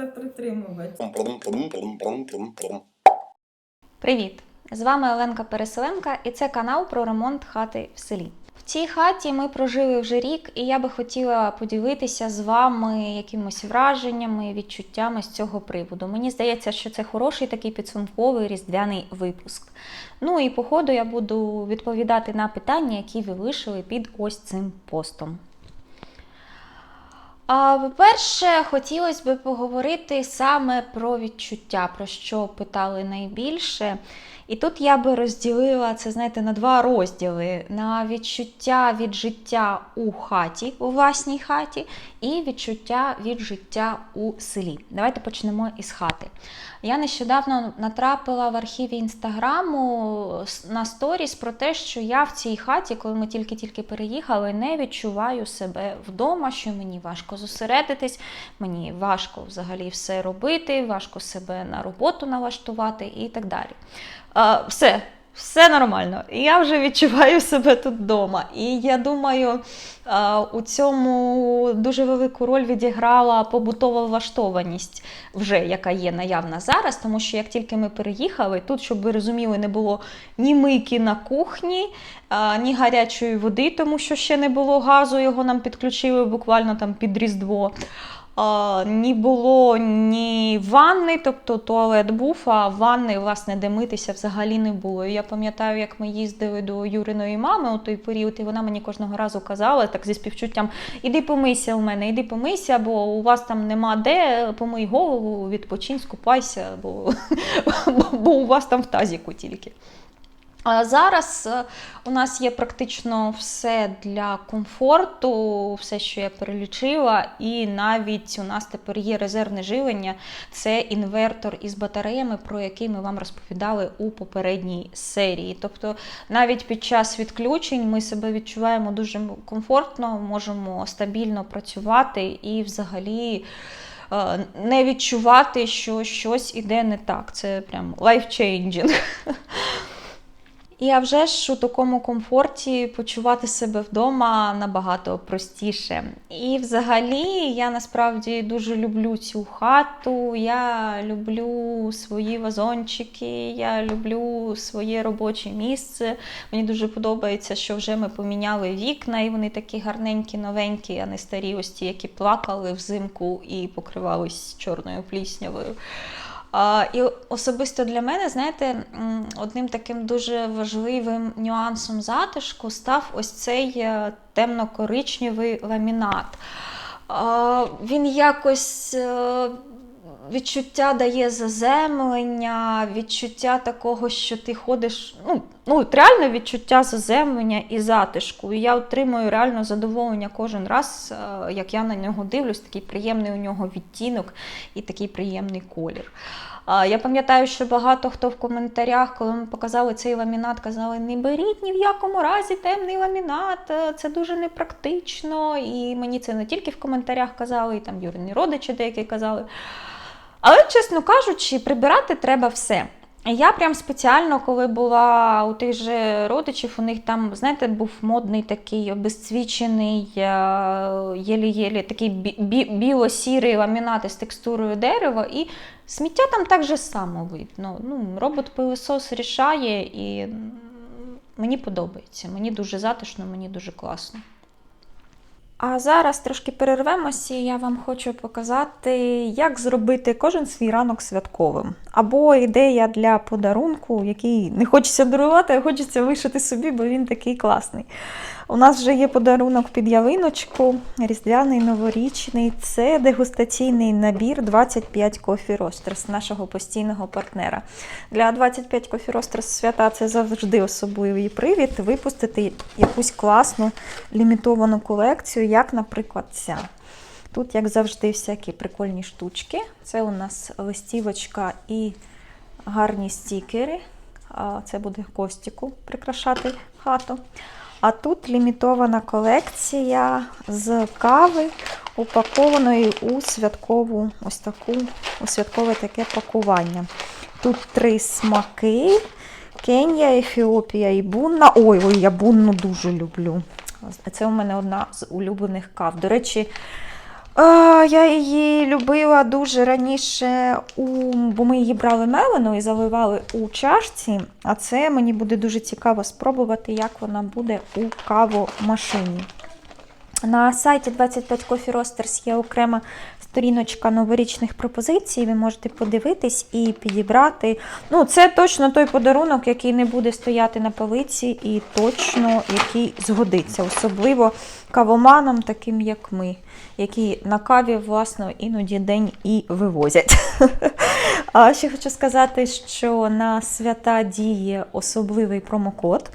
треба притримувати. Привіт! З вами Оленка Переселенка і це канал про ремонт хати в селі. В цій хаті ми прожили вже рік, і я би хотіла поділитися з вами якимось враженнями, відчуттями з цього приводу. Мені здається, що це хороший такий підсумковий різдвяний випуск. Ну і по ходу я буду відповідати на питання, які ви лишили під ось цим постом. По-перше, хотілося б поговорити саме про відчуття, про що питали найбільше. І тут я би розділила це, знаєте, на два розділи: на відчуття від життя у хаті, у власній хаті, і відчуття від життя у селі. Давайте почнемо із хати. Я нещодавно натрапила в архіві інстаграму на сторіс про те, що я в цій хаті, коли ми тільки-тільки переїхали, не відчуваю себе вдома, що мені важко зосередитись, мені важко взагалі все робити, важко себе на роботу налаштувати і так далі. А, все. Все нормально, я вже відчуваю себе тут вдома. І я думаю, у цьому дуже велику роль відіграла побутова влаштованість, вже яка є наявна зараз. Тому що як тільки ми переїхали, тут, щоб ви розуміли, не було ні мийки на кухні, ні гарячої води, тому що ще не було газу, його нам підключили буквально там під Різдво. Ні було ні ванни, тобто туалет був, а ванни, власне, де митися взагалі не було. Я пам'ятаю, як ми їздили до Юриної мами у той період, і вона мені кожного разу казала, так зі співчуттям: іди помийся у мене, іди помийся, бо у вас там нема де, помий голову, відпочинь, скупайся, бо, бо у вас там в тазіку тільки. Зараз е, у нас є практично все для комфорту, все, що я перелічила, і навіть у нас тепер є резервне живлення. Це інвертор із батареями, про який ми вам розповідали у попередній серії. Тобто, навіть під час відключень ми себе відчуваємо дуже комфортно, можемо стабільно працювати і взагалі. е, Не відчувати, що щось іде не так. Це прям life-changing. І а вже ж у такому комфорті почувати себе вдома набагато простіше. І взагалі я насправді дуже люблю цю хату. Я люблю свої вазончики, я люблю своє робоче місце. Мені дуже подобається, що вже ми поміняли вікна, і вони такі гарненькі, новенькі, а не старі ось ті, які плакали взимку і покривались чорною пліснявою. І особисто для мене, знаєте, одним таким дуже важливим нюансом затишку став ось цей е, темно-коричневий ламінат. Він якось е, відчуття дає заземлення, відчуття такого, що ти ходиш. Ну, ну реально відчуття заземлення і затишку. І я отримую реально задоволення кожен раз, е, як я на нього дивлюсь, такий приємний у нього відтінок і такий приємний колір. Я пам'ятаю, що багато хто в коментарях, коли ми показали цей ламінат, казали: не беріть ні в якому разі темний ламінат, е, це дуже непрактично. І мені це не тільки в коментарях казали, і там Юрині родичі деякі казали. Але, чесно кажучи, прибирати треба все. Я прям спеціально, коли була у тих же родичів, у них там, знаєте, був модний такий обезцвічений, е, єлі-єлі, такий бі- бі- біло-сірий ламінат із текстурою дерева, і сміття там так же само видно. Ну, робот-пилисос рішає, і мені подобається. Мені дуже затишно, мені дуже класно. А зараз трошки перервемося, і я вам хочу показати, як зробити кожен свій ранок святковим. Або ідея для подарунку, який не хочеться дарувати, а хочеться вишити собі, бо він такий класний. У нас вже є подарунок під ялиночку, різдвяний новорічний. Це дегустаційний набір 25 Coffee Roasters нашого постійного партнера. Для 25 Coffee Roasters свята це завжди особливий привід випустити якусь класну лімітовану колекцію, як, наприклад, ця. Тут, як завжди, всякі прикольні штучки. Це у нас листівочка і гарні стікери. Це буде Костіку прикрашати хату. А тут лімітована колекція з кави, упакованої у святкову, ось таку, у святкове таке пакування. Тут три смаки: Кенія, Ефіопія і Бунна. Ой, ой, я Бунну дуже люблю. Це у мене одна з улюблених кав. До речі, я її любила дуже раніше, у, бо ми її брали мелену і заливали у чашці. А це мені буде дуже цікаво спробувати, як вона буде у кавомашині. На сайті 25 Coffee Roasters є окрема сторіночка новорічних пропозицій. Ви можете подивитись і підібрати. Ну, це точно той подарунок, який не буде стояти на полиці, і точно який згодиться, особливо кавоманам, таким як ми, які на каві, власне, іноді день і вивозять. А ще хочу сказати, що на свята діє особливий промокод.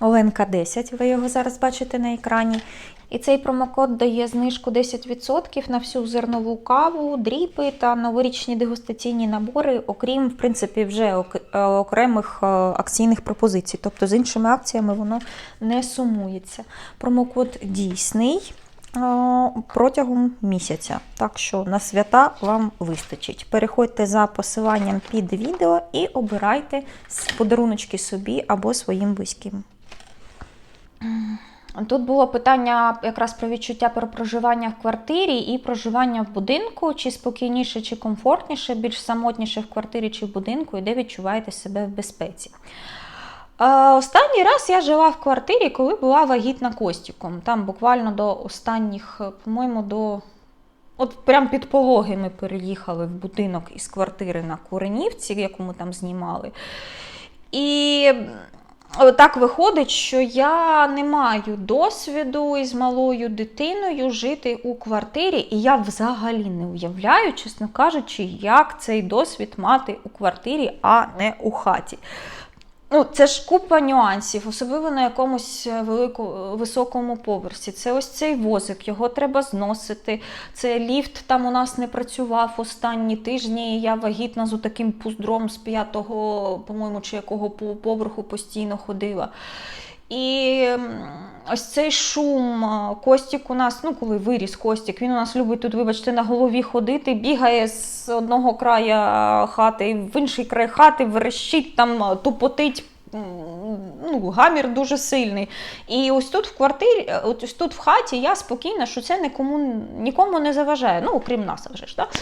Оленка 10, ви його зараз бачите на екрані. І цей промокод дає знижку 10% на всю зернову каву, дріпи та новорічні дегустаційні набори, окрім, в принципі, вже е, окремих е, акційних пропозицій. Тобто з іншими акціями воно не сумується. Промокод дійсний е, протягом місяця. Так що на свята вам вистачить. Переходьте за посиланням під відео і обирайте подаруночки собі або своїм близьким. Тут було питання якраз про відчуття про проживання в квартирі і проживання в будинку, чи спокійніше, чи комфортніше, більш самотніше в квартирі чи в будинку, і де відчуваєте себе в безпеці. Е, Останній раз я жила в квартирі, коли була вагітна Костіком. Там буквально до останніх, е, по-моєму, до. От прям під пологи ми переїхали в будинок із квартири на Куренівці, яку ми там знімали. І так виходить, що я не маю досвіду із малою дитиною жити у квартирі, і я взагалі не уявляю, чесно кажучи, як цей досвід мати у квартирі, а не у хаті. Ну, це ж купа нюансів, особливо на якомусь велико, високому поверсі. Це ось цей возик, його треба зносити. Це ліфт там у нас не працював останні тижні. Я вагітна з таким пуздром з п'ятого, по-моєму, чи якого по- поверху постійно ходила. І ось цей шум, а, Костік у нас, ну коли виріс Костік, він у нас любить тут, вибачте, на голові ходити, бігає з одного краю хати в інший край хати, верещить там, тупотить. Ну, гамір дуже сильний. І ось тут в квартирі, е, ось тут в хаті я спокійна, що це нікому, нікому не заважає. Ну, окрім нас, вже ж, так?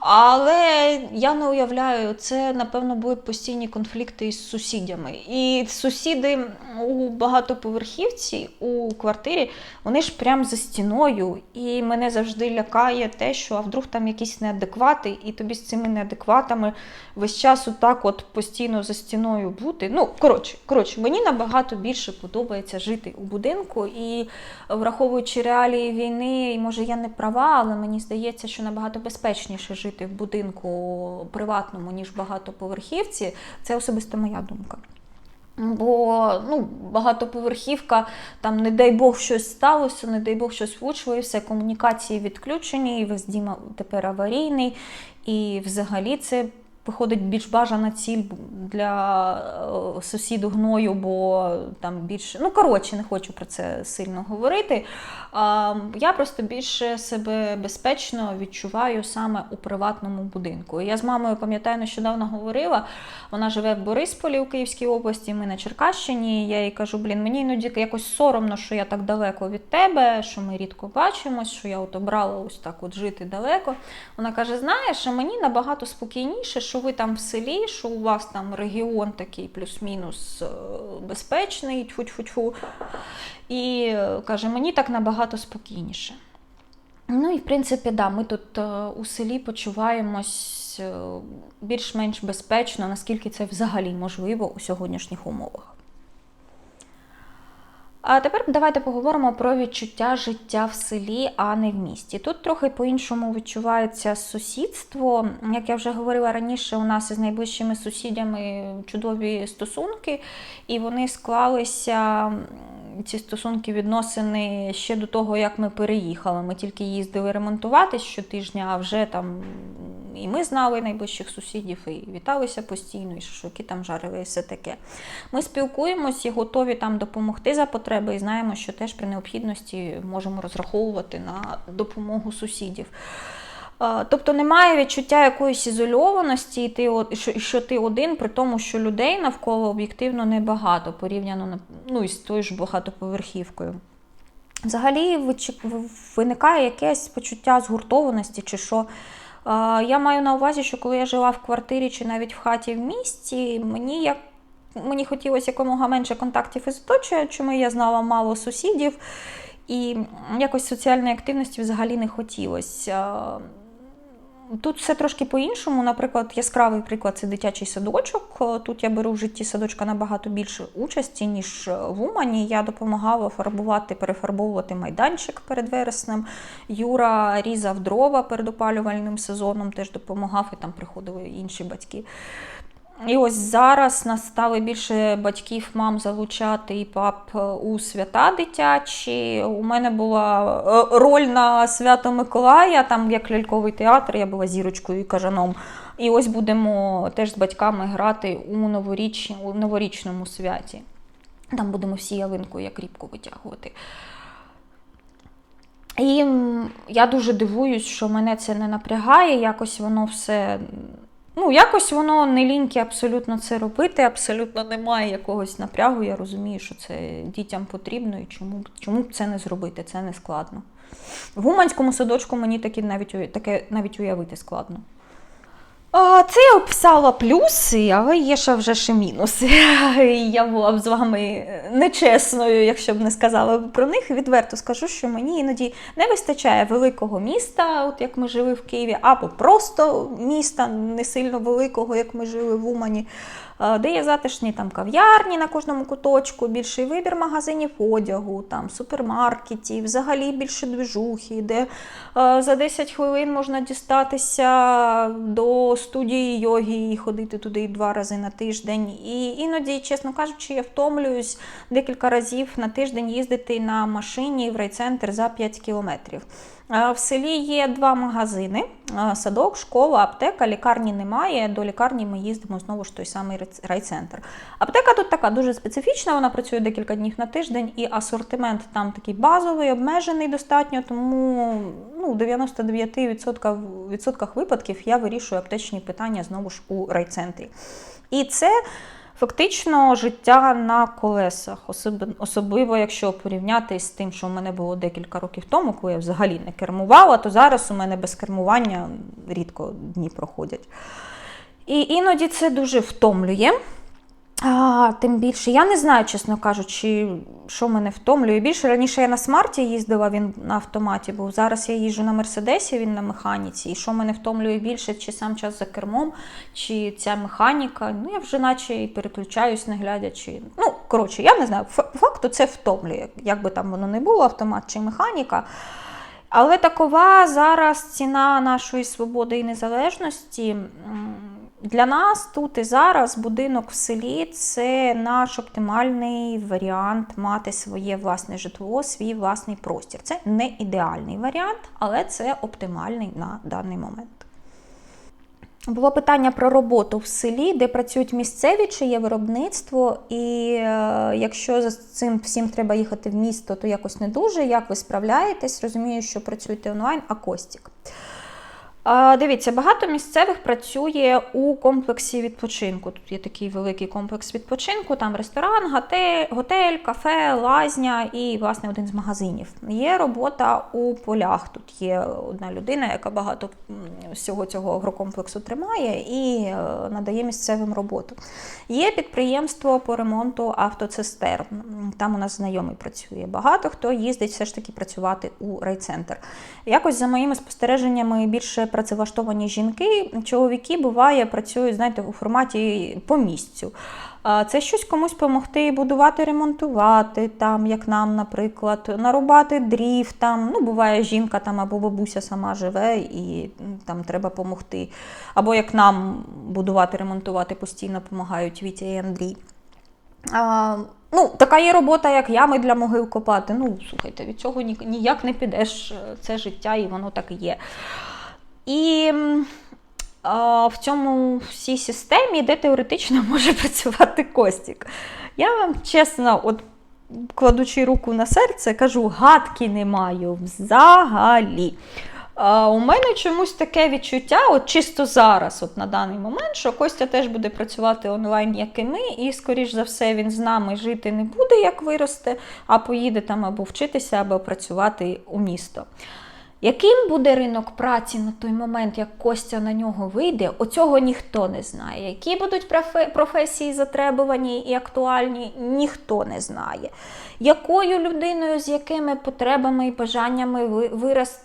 Але я не уявляю, це, напевно, були постійні конфлікти із сусідями. І сусіди у багатоповерхівці у квартирі, вони ж прям за стіною. І мене завжди лякає те, що а вдруг там якісь неадеквати, і тобі з цими неадекватами весь час отак от постійно за стіною бути. Ну, коротше, коротше, мені набагато більше подобається жити у будинку. І враховуючи реалії війни, і може я не права, але мені здається, що набагато безпечніше жити в будинку приватному, ніж в багатоповерхівці. Це особисто моя думка. Бо ну, багатоповерхівка, там, не дай Бог, щось сталося, не дай Бог, щось влучило, і все, комунікації відключені, і весь дім тепер аварійний. І взагалі це виходить більш бажана ціль для е, сусіду гною, бо там більше. Ну, коротше, не хочу про це сильно говорити. Я просто більше себе безпечно відчуваю саме у приватному будинку. Я з мамою пам'ятаю, нещодавно говорила. Вона живе в Борисполі у Київській області, ми на Черкащині. Я їй кажу, блін, мені іноді якось соромно, що я так далеко від тебе, що ми рідко бачимось, що я от обрала ось так от жити далеко. Вона каже: знаєш, мені набагато спокійніше, що ви там в селі, що у вас там регіон такий плюс-мінус е, безпечний, тьфу-тьфу-тьфу. І е, каже, мені так набагато спокійніше. Ну і в принципі, да, ми тут е, у селі почуваємось більш-менш безпечно, наскільки це взагалі можливо у сьогоднішніх умовах. А тепер давайте поговоримо про відчуття життя в селі, а не в місті. Тут трохи по-іншому відчувається сусідство. Як я вже говорила раніше, у нас із найближчими сусідями чудові стосунки, і вони склалися. Ці стосунки відносини ще до того, як ми переїхали. Ми тільки їздили ремонтувати щотижня, а вже там і ми знали найближчих сусідів, і віталися постійно, і шашлики там жарили, і все таке. Ми спілкуємось і готові там допомогти за потреби, і знаємо, що теж при необхідності можемо розраховувати на допомогу сусідів. Тобто немає відчуття якоїсь ізольованості, і ти, що, ти один, при тому, що людей навколо об'єктивно небагато порівняно ну, із тою ж багатоповерхівкою. взагалі виникає якесь почуття згуртованості чи що. Я маю на увазі, що коли я жила в квартирі чи навіть в хаті в місті, мені як мені хотілося якомога менше контактів із оточуючими, я знала мало сусідів, і якось соціальної активності взагалі не хотілося. Тут все трошки по-іншому. Наприклад, яскравий приклад це дитячий садочок. Тут я беру в житті садочка набагато більше участі, ніж в Умані. Я допомагала фарбувати, перефарбовувати майданчик перед вереснем. Юра різав дрова перед опалювальним сезоном, теж допомагав, і там приходили інші батьки. І ось зараз нас стали більше батьків, мам залучати і пап е, у свята дитячі. У мене була е, роль на свято Миколая, там як ляльковий театр, я була зірочкою і кажаном. І ось будемо теж з батьками грати у, новоріч... у новорічному святі. Там будемо всі ялинку як рібку витягувати. І я дуже дивуюсь, що мене це не напрягає, якось воно все. Ну, якось воно не ліньки абсолютно це робити, абсолютно немає якогось напрягу. Я розумію, що це дітям потрібно і чому, чому б це не зробити, це не складно. В гуманському садочку мені таке навіть, таке навіть уявити складно. Це я описала плюси, але є ще вже ще мінуси. Я була б з вами нечесною, якщо б не сказала про них. Відверто скажу, що мені іноді не вистачає великого міста, от як ми жили в Києві, або просто міста не сильно великого, як ми жили в Умані, е, де є затишні там кав'ярні на кожному куточку, більший вибір магазинів одягу, там супермаркетів, взагалі більше движухи, де е, за 10 хвилин можна дістатися до студії йоги і ходити туди два рази на тиждень. І іноді, чесно кажучи, я втомлююсь декілька разів на тиждень їздити на машині в райцентр за 5 кілометрів. Е, В селі є два магазини: е, садок, школа, аптека. Лікарні немає. До лікарні ми їздимо знову ж той самий райц- райцентр. Аптека тут така дуже специфічна, вона працює декілька днів на тиждень, і асортимент там такий базовий, обмежений достатньо. Тому ну, в 99% відсотках випадків я вирішую аптечні питання знову ж у райцентрі. І це фактично життя на колесах, особ- особливо якщо порівняти з тим, що в мене було декілька років тому, коли я взагалі не кермувала, то зараз у мене без кермування рідко дні проходять. І іноді це дуже втомлює. А, тим більше, я не знаю, чесно кажучи, що мене втомлює. Більше раніше я на смарті їздила, він на автоматі був. Зараз я їжджу на Мерседесі, він на механіці. І що мене втомлює більше, чи сам час за кермом, чи ця механіка. Ну, я вже наче і переключаюсь, не глядячи. Ну, коротше, я не знаю. Факту це втомлює. Як би там воно не було, автомат чи механіка. Але такова зараз ціна нашої свободи і незалежності. Для нас тут і зараз будинок в селі це наш оптимальний варіант мати своє власне житло, свій власний простір. Це не ідеальний варіант, але це оптимальний на даний момент. Було питання про роботу в селі, де працюють місцеві, чи є виробництво, і е, якщо за цим всім треба їхати в місто, то якось не дуже. Як ви справляєтесь? Розумію, що працюєте онлайн, а Костік. Дивіться, багато місцевих працює у комплексі відпочинку. Тут є такий великий комплекс відпочинку, там ресторан, готель, готель, кафе, лазня і, власне, один з магазинів. Є робота у полях. Тут є одна людина, яка багато всього цього агрокомплексу тримає і е, надає місцевим роботу. Є підприємство по ремонту автоцистерн. Там у нас знайомий працює. Багато хто їздить все ж таки працювати у райцентр. Якось за моїми спостереженнями більше працевлаштовані жінки. Чоловіки буває працюють, знаєте, у форматі по місцю. Це щось комусь допомогти будувати, ремонтувати, там, як нам, наприклад, нарубати дрів. Там, ну, буває, жінка там або бабуся сама живе і там треба допомогти. Або як нам будувати, ремонтувати постійно допомагають Вітя і Андрій. А, ну, така є робота, як ями для могил копати. Ну, слухайте, від цього ні- ніяк не підеш. Це життя, і воно так і є. І в цьому всій системі, де теоретично може працювати Костік. Я вам чесно, от кладучи руку на серце, кажу, гадки не маю взагалі. А у мене чомусь таке відчуття, от чисто зараз, от на даний момент, що Костя теж буде працювати онлайн, як і ми, і, скоріш за все, він з нами жити не буде, як виросте, а поїде там або вчитися, або працювати у місто. Яким буде ринок праці на той момент, як Костя на нього вийде, оцього ніхто не знає. Які будуть професії затребувані і актуальні, ніхто не знає. Якою людиною, з якими потребами і бажаннями ви-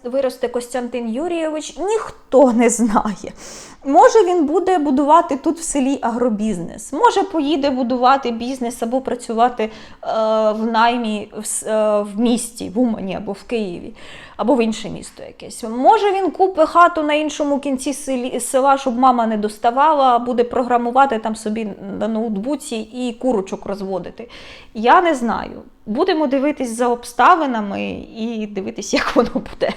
виросте Костянтин Юрійович, ніхто не знає. Може, він буде будувати тут в селі агробізнес, може поїде будувати бізнес або працювати е, в наймі в, е, в місті, в Умані або в Києві, або в інше місто якесь. Може, він купить хату на іншому кінці села, щоб мама не доставала, буде програмувати там собі на ноутбуці і курочок розводити. Я не знаю. Будемо дивитись за обставинами і дивитись, як воно буде.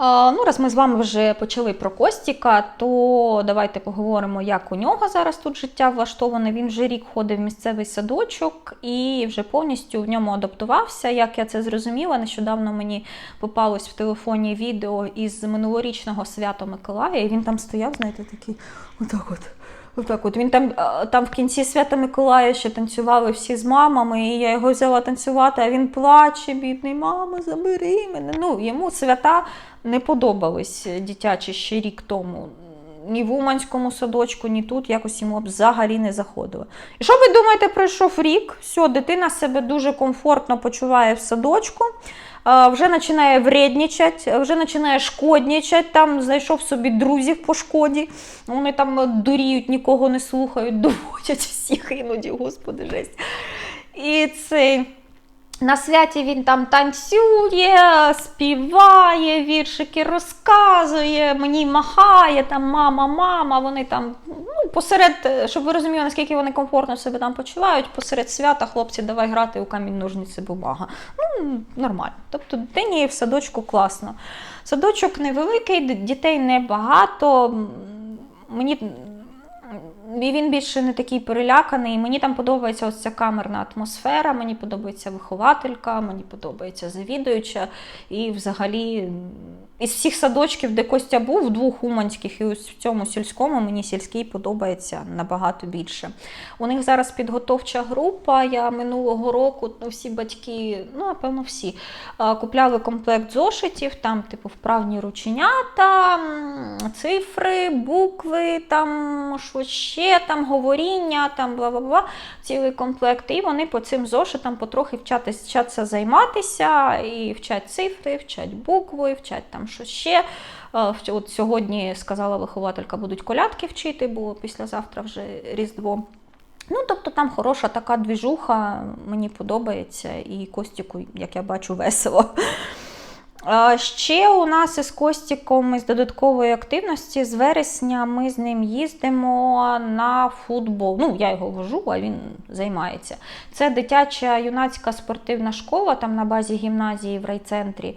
Ну, раз ми з вами вже почали про Костіка, то давайте поговоримо, як у нього зараз тут життя влаштоване. Він вже рік ходив в місцевий садочок і вже повністю в ньому адаптувався. Як я це зрозуміла, нещодавно мені попалось в телефоні відео із минулорічного свята Миколая, і він там стояв, знаєте, такий, отак от. Отак от він там, е, там в кінці свята Миколая ще танцювали всі з мамами, і я його взяла танцювати, а він плаче, бідний, мама, забери мене. Ну, йому свята не подобались дитячі ще рік тому. Ні в Уманському садочку, ні тут якось йому взагалі не заходило. І що ви думаєте, пройшов рік? Все, дитина себе дуже комфортно почуває в садочку, вже починає вреднічать, вже починає шкоднічать, там знайшов собі друзів по шкоді. Вони там дуріють, нікого не слухають, доводять всіх іноді, господи, жесть. І цей. На святі він там танцює, співає, віршики розказує, мені махає, там мама, мама. Вони там ну, посеред, щоб ви розуміли, наскільки вони комфортно себе там почувають, посеред свята хлопці, давай грати у камінь ножниці бумага. Ну, нормально. Тобто дитині в садочку класно. Садочок невеликий, дітей небагато. Мені він більше не такий переляканий. Мені там подобається ось ця камерна атмосфера, мені подобається вихователька, мені подобається завідуюча. І взагалі із всіх садочків, де Костя був, в двох уманських і ось в цьому сільському, мені сільський подобається набагато більше. У них зараз підготовча група. Я минулого року ну, всі батьки, ну напевно, всі купляли комплект зошитів, там, типу, вправні рученята, цифри, букви, там що ще, там говоріння, там бла бла бла, цілий комплект. І вони по цим зошитам потрохи вчаться займатися, і вчать цифри, вчать букви, вчать там що ще. Е, От сьогодні сказала вихователька, будуть колядки вчити, бо післязавтра вже Різдво. Ну, тобто там хороша така двіжуха, мені подобається, і Костіку, як я бачу, весело. Ще у нас із Костіком із додаткової активності з вересня ми з ним їздимо на футбол. Ну, я його вожу, а він займається. Це дитяча юнацька спортивна школа, там на базі гімназії в райцентрі.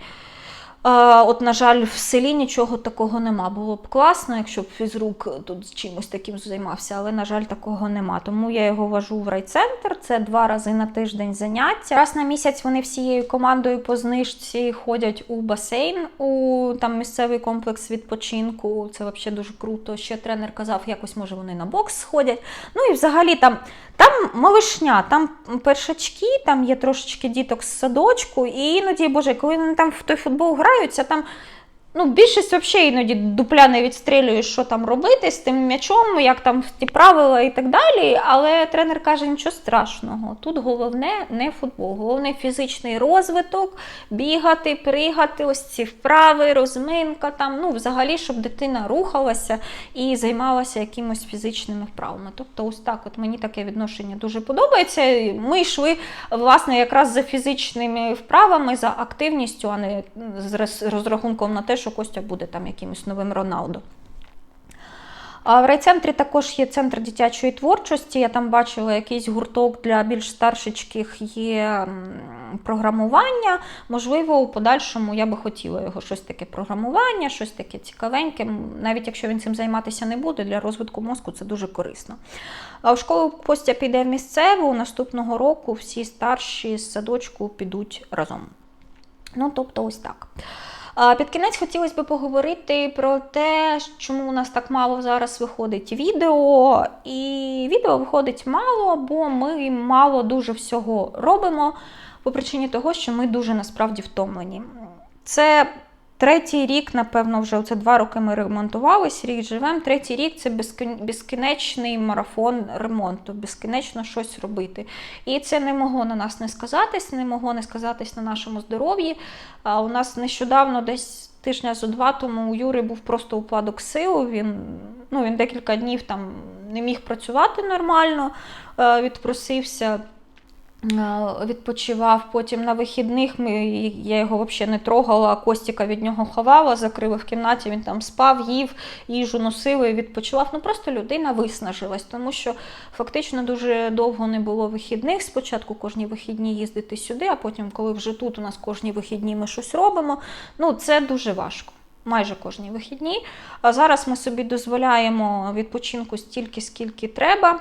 От, на жаль, в селі нічого такого нема. Було б класно, якщо б фізрук тут з чимось таким займався, але, на жаль, такого нема. Тому я його вожу в райцентр. Це два рази на тиждень заняття. Раз на місяць вони всією командою по знижці ходять у басейн, у там місцевий комплекс відпочинку. Це взагалі дуже круто. Ще тренер казав, якось може вони на бокс сходять. Ну і взагалі там. Там малишня, там першачки, там є трошечки діток з садочку, і іноді, боже, коли вони там в той футбол граються, там ну, більшість взагалі іноді дупля не відстрілює, що там робити з тим м'ячом, як там ті правила і так далі. Але тренер каже, нічого страшного. Тут головне не футбол, головне фізичний розвиток, бігати, пригати, ось ці вправи, розминка, там, ну, взагалі, щоб дитина рухалася і займалася якимось фізичними вправами. Тобто, ось так, от мені таке відношення дуже подобається. Ми йшли власне якраз за фізичними вправами, за активністю, а не з розрахунком на те, що Костя буде там якимось новим Роналдо. В райцентрі також є центр дитячої творчості. Я там бачила якийсь гурток для більш старшечких є програмування. Можливо, у подальшому я би хотіла його щось таке програмування, щось таке цікавеньке. Навіть якщо він цим займатися не буде, для розвитку мозку це дуже корисно. А в школу Костя піде в місцеву. Наступного року всі старші з садочку підуть разом. Ну, тобто, ось так. Під кінець хотілося б поговорити про те, чому у нас так мало зараз виходить відео. І відео виходить мало, бо ми мало дуже всього робимо по причині того, що ми дуже насправді втомлені. Це третій рік, напевно, вже оце два роки ми ремонтувались, рік живемо. Третій рік це безкінечний марафон ремонту, безкінечно щось робити. І це не могло на нас не сказатись, не могло не сказатись на нашому здоров'ї. У нас нещодавно десь. Тижня зо два тому у Юри був просто упадок сил. Він, ну, він декілька днів там не міг працювати нормально, е, відпросився. Е, Відпочивав потім на вихідних. Ми, я його взагалі не трогала, Костіка від нього ховала, закрила в кімнаті, він там спав, їв, їжу носила і відпочивав. Ну просто людина виснажилась, тому що фактично дуже довго не було вихідних. Спочатку кожні вихідні їздити сюди, а потім, коли вже тут у нас кожні вихідні ми щось робимо. Ну це дуже важко. Майже кожні вихідні. А зараз ми собі дозволяємо відпочинку стільки, скільки треба.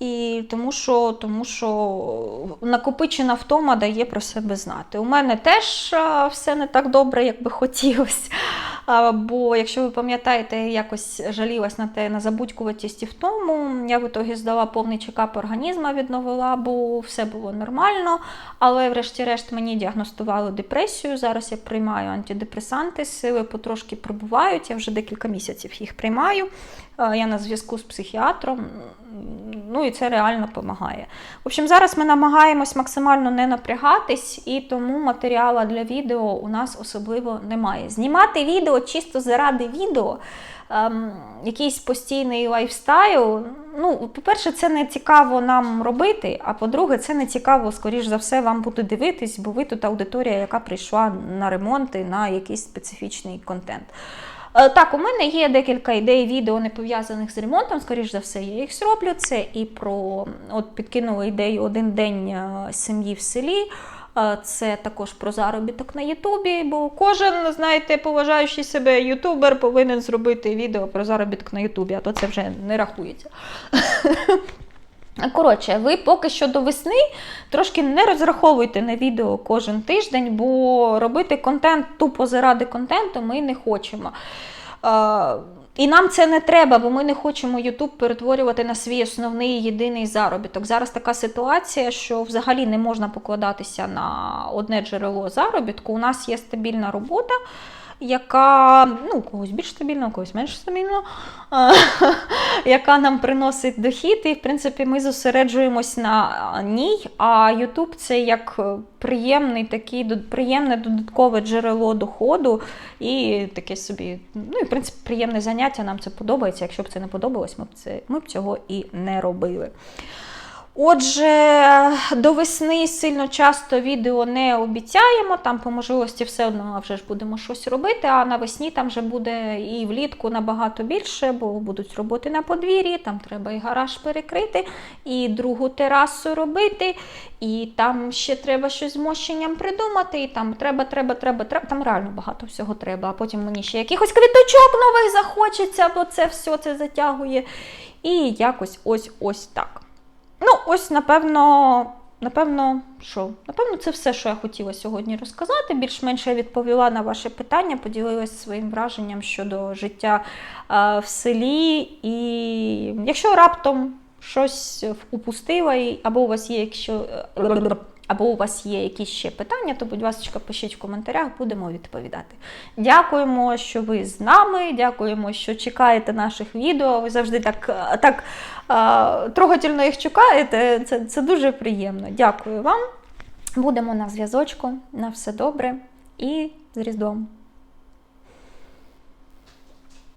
І тому що, тому що накопичена втома дає про себе знати. У мене теж все не так добре, як би хотілося. Бо якщо ви пам'ятаєте, я якось жалілась на те на забудькуватість і втому. Я в ітогі здала повний чекап організму, відновила, бо все було нормально. Але врешті-решт мені діагностували депресію. Зараз я приймаю антидепресанти, сили потрошки прибувають. Я вже декілька місяців їх приймаю. Е, Я на зв'язку з психіатром. Ну і це реально допомагає. В общем, зараз ми намагаємось максимально не напрягатись, і тому матеріалу для відео у нас особливо немає. Знімати відео чисто заради відео, ем, якийсь постійний лайфстайл. Ну, по-перше, це не цікаво нам робити, а по-друге, це не цікаво, скоріш за все, вам буде дивитись, бо ви тут аудиторія, яка прийшла на ремонти, на якийсь специфічний контент. Е, Так, у мене є декілька ідей відео, не пов'язаних з ремонтом, скоріш за все, я їх зроблю. Це і про от підкинула ідею один день е, сім'ї в селі. Е, Це також про заробіток на Ютубі, бо кожен, знаєте, поважаючий себе ютубер, повинен зробити відео про заробіток на Ютубі, а то це вже не рахується. Коротше, ви поки що до весни трошки не розраховуйте на відео кожен тиждень, бо робити контент тупо заради контенту ми не хочемо. І нам це не треба, бо ми не хочемо YouTube перетворювати на свій основний єдиний заробіток. Зараз така ситуація, що взагалі не можна покладатися на одне джерело заробітку. У нас є стабільна робота яка ну, когось більш стабільна, когось менш стабільна, яка нам приносить дохід. І, в принципі, ми зосереджуємось на ній. А YouTube це як приємний такий, приємне додаткове джерело доходу і таке собі, ну і в принципі, приємне заняття. Нам це подобається. Якщо б це не подобалось, ми б, це, ми б цього і не робили. Отже, до весни сильно часто відео не обіцяємо, там по можливості все одно вже ж будемо щось робити, а навесні там вже буде і влітку набагато більше, бо будуть роботи на подвір'ї, там треба і гараж перекрити, і другу терасу робити, і там ще треба щось з мощенням придумати, і там треба, треба, треба, треба. Там реально багато всього треба. А потім мені ще якихось квіточок нових захочеться, бо це все це затягує. І якось ось ось так. Ну, ось, напевно, напевно, що? Напевно, це все, що я хотіла сьогодні розказати. Більш-менш я відповіла на ваше питання, поділилася своїм враженням щодо життя в селі. І якщо раптом щось упустила, або у вас є якщо. Або у вас є якісь ще питання, то, будь ласка, пишіть в коментарях, будемо відповідати. Дякуємо, що ви з нами. Дякуємо, що чекаєте наших відео. Ви завжди так, так трогательно їх чекаєте. Це, це дуже приємно. Дякую вам. Будемо на зв'язочку. На все добре і з Різдвом.